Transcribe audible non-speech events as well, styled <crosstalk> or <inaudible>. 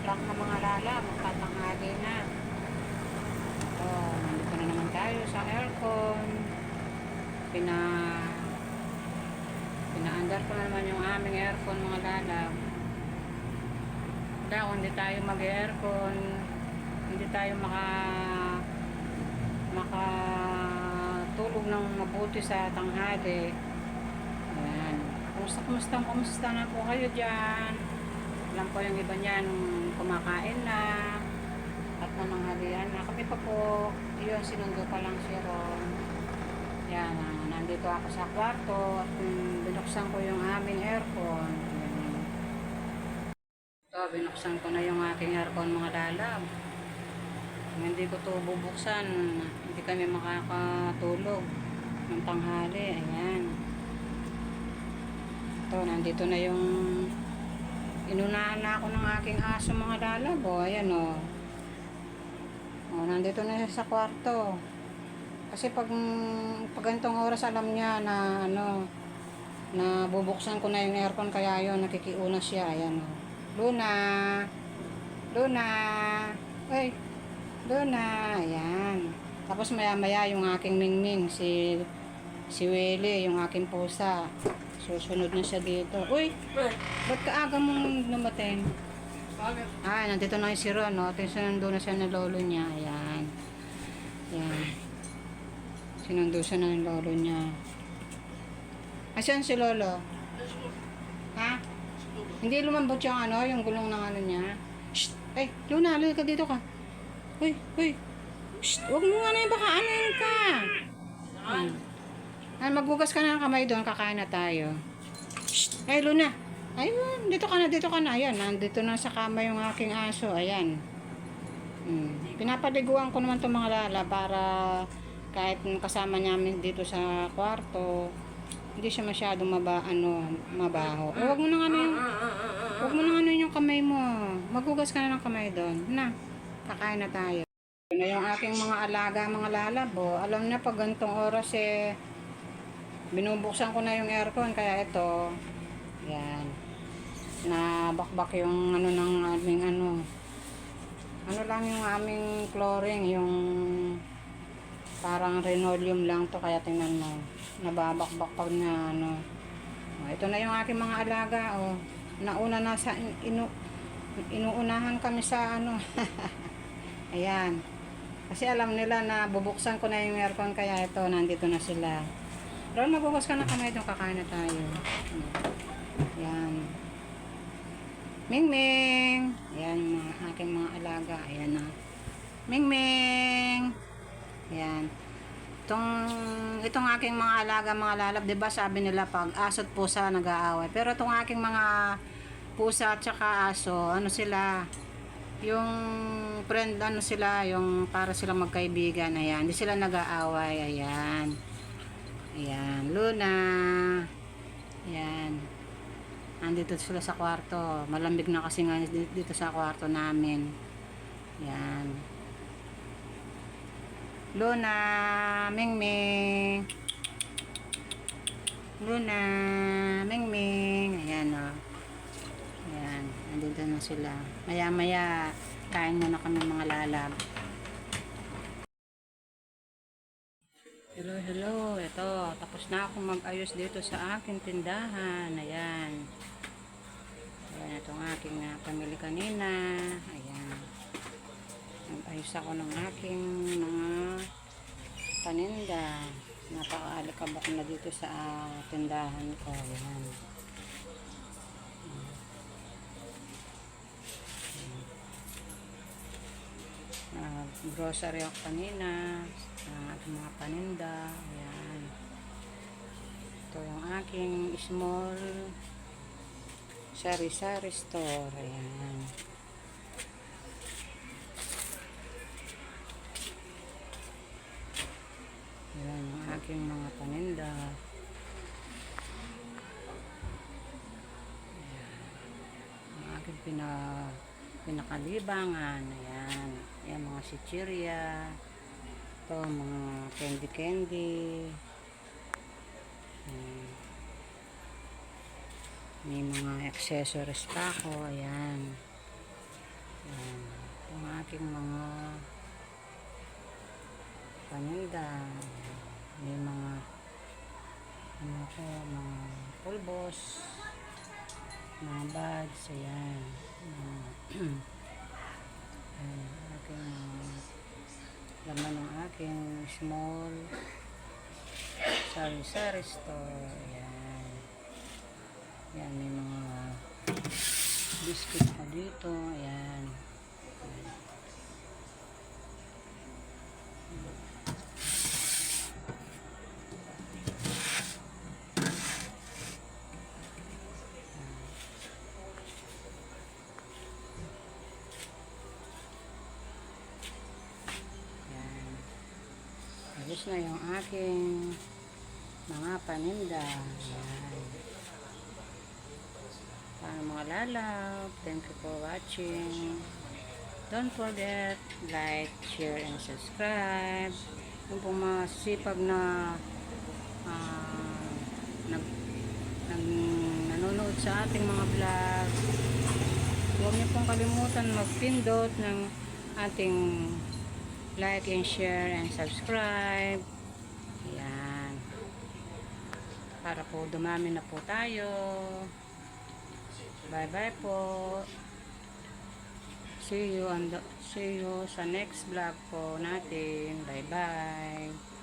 o'clock na mga lala, magtatanghali na. So, nandito na naman tayo sa aircon. Pina pinaandar ko na naman yung aming aircon mga lala. Kaya kung hindi tayo mag-aircon, hindi tayo maka makatulog ng mabuti sa tanghali. Ayan. Kumusta, kumusta, kumusta na po kayo dyan? Alam ko yung iba niyan kumakain na at nananghalian na. Kami pa po, yun, sinundo pa lang si Ron. Yan, ah, nandito ako sa kwarto at mm, binuksan ko yung aming aircon. Ito, binuksan ko na yung aking aircon mga lalab. Kung hindi ko to bubuksan, hindi kami makakatulog ng tanghali. Ayan. Ito, nandito na yung inunahan na ako ng aking aso mga lalab. O, ayan o. O, nandito na siya sa kwarto. Kasi pag, pag ganitong oras alam niya na ano, na bubuksan ko na yung aircon kaya yun, nakikiuna siya. Ayan o. Luna! Luna! Uy! Luna! Ayan. Tapos maya maya yung aking mingming, si si Willie, yung aking pusa. Susunod na siya dito. Uy! Ba't kaaga mong namatin? Ah, nandito na yung si Ron, no? Ito yung sinundo na siya ng lolo niya. Ayan. Ayan. Sinundo siya ng lolo niya. Asan si lolo? Ha? Hindi lumambot yung ano, yung gulong ng ano niya. Shh! Ay, Luna, halika ka dito ka. Uy, uy. Shh! Huwag mo nga na yung baka ano yun ka. Hmm. Ay, magbugas ka na ng kamay doon, kakain na tayo. Shh! Ay, Luna. Ayun, dito ka na, dito ka na. Ayan, nandito na sa kama yung aking aso. Ayan. Hmm. Pinapaliguan ko naman itong mga lala para kahit kasama namin dito sa kwarto, hindi siya masyadong maba, ano, mabaho. Eh, wag mo nang ano yung, wag mo nang ano yung kamay mo. Maghugas ka na ng kamay doon. Na, kakain na tayo. Na yung aking mga alaga, mga lalabo. Alam na pag gantong oras eh, binubuksan ko na yung aircon, kaya ito, yan, na bakbak yung ano ng aming ano, ano lang yung aming flooring, yung parang linoleum lang to kaya tingnan mo. Nababakbak pag na ano. Oh, ito na yung aking mga alaga oh. Nauna na sa inu, inuunahan kami sa ano. <laughs> Ayan. Kasi alam nila na bubuksan ko na yung aircon kaya ito nandito na sila Ron mabukas ka na kamay itong kakain na tayo ayan Ming Ming ayan yung mga aking mga alaga ayan na Ming Ming Yan. Itong, itong aking mga alaga, mga lalab, ba sabi nila pag aso't pusa nag-aaway. Pero itong aking mga pusa at saka aso, ano sila, yung friend, ano sila, yung para sila magkaibigan, ayan. Hindi sila nag-aaway, ayan. Ayan, Luna. Ayan. Andito sila sa kwarto. Malamig na kasi nga dito sa kwarto namin. Ayan. Luna, Mingming. Luna, Mingming. Ayan o. Ayan, nandito na sila. Maya maya, kain muna kami mga lalab. Tapos na ako mag-ayos dito sa aking tindahan. Ayan. Ayan, itong aking uh, pamili kanina. Ayan. Nag-ayos ako ng aking mga paninda. Napakaalikabok na dito sa uh, tindahan ko. Ayan. Uh, grocery ako kanina uh, mga paninda ayan aking small sari-sari store ayan Ayan yung aking mga paninda. Ayan. Ang aking pina, pinakalibangan. Ayan. Ayan mga sichirya. Ito mga candy candy. Ayan. May mga accessories pa ako. Ayan. Yan. Yung aking mga paninda. May mga ano ko, mga pulbos, mga bags, ayan. Mga, <clears throat> ayan, aking mga laman ng aking small sari-sari store. Ayan. Ayan, may mga biscuit pa dito. Ayan. Ayos na yung aking mga paninda. Ayan. Para mga lalaw, thank you for watching. Don't forget, like, share, and subscribe. Yung pong mga sipag na ah, nag, nag, nanonood sa ating mga vlog. Huwag niyo pong kalimutan magpindot ng ating like and share and subscribe. Ayan. Para po dumami na po tayo. Bye-bye po. See you on the see you sa next vlog po natin. Bye-bye.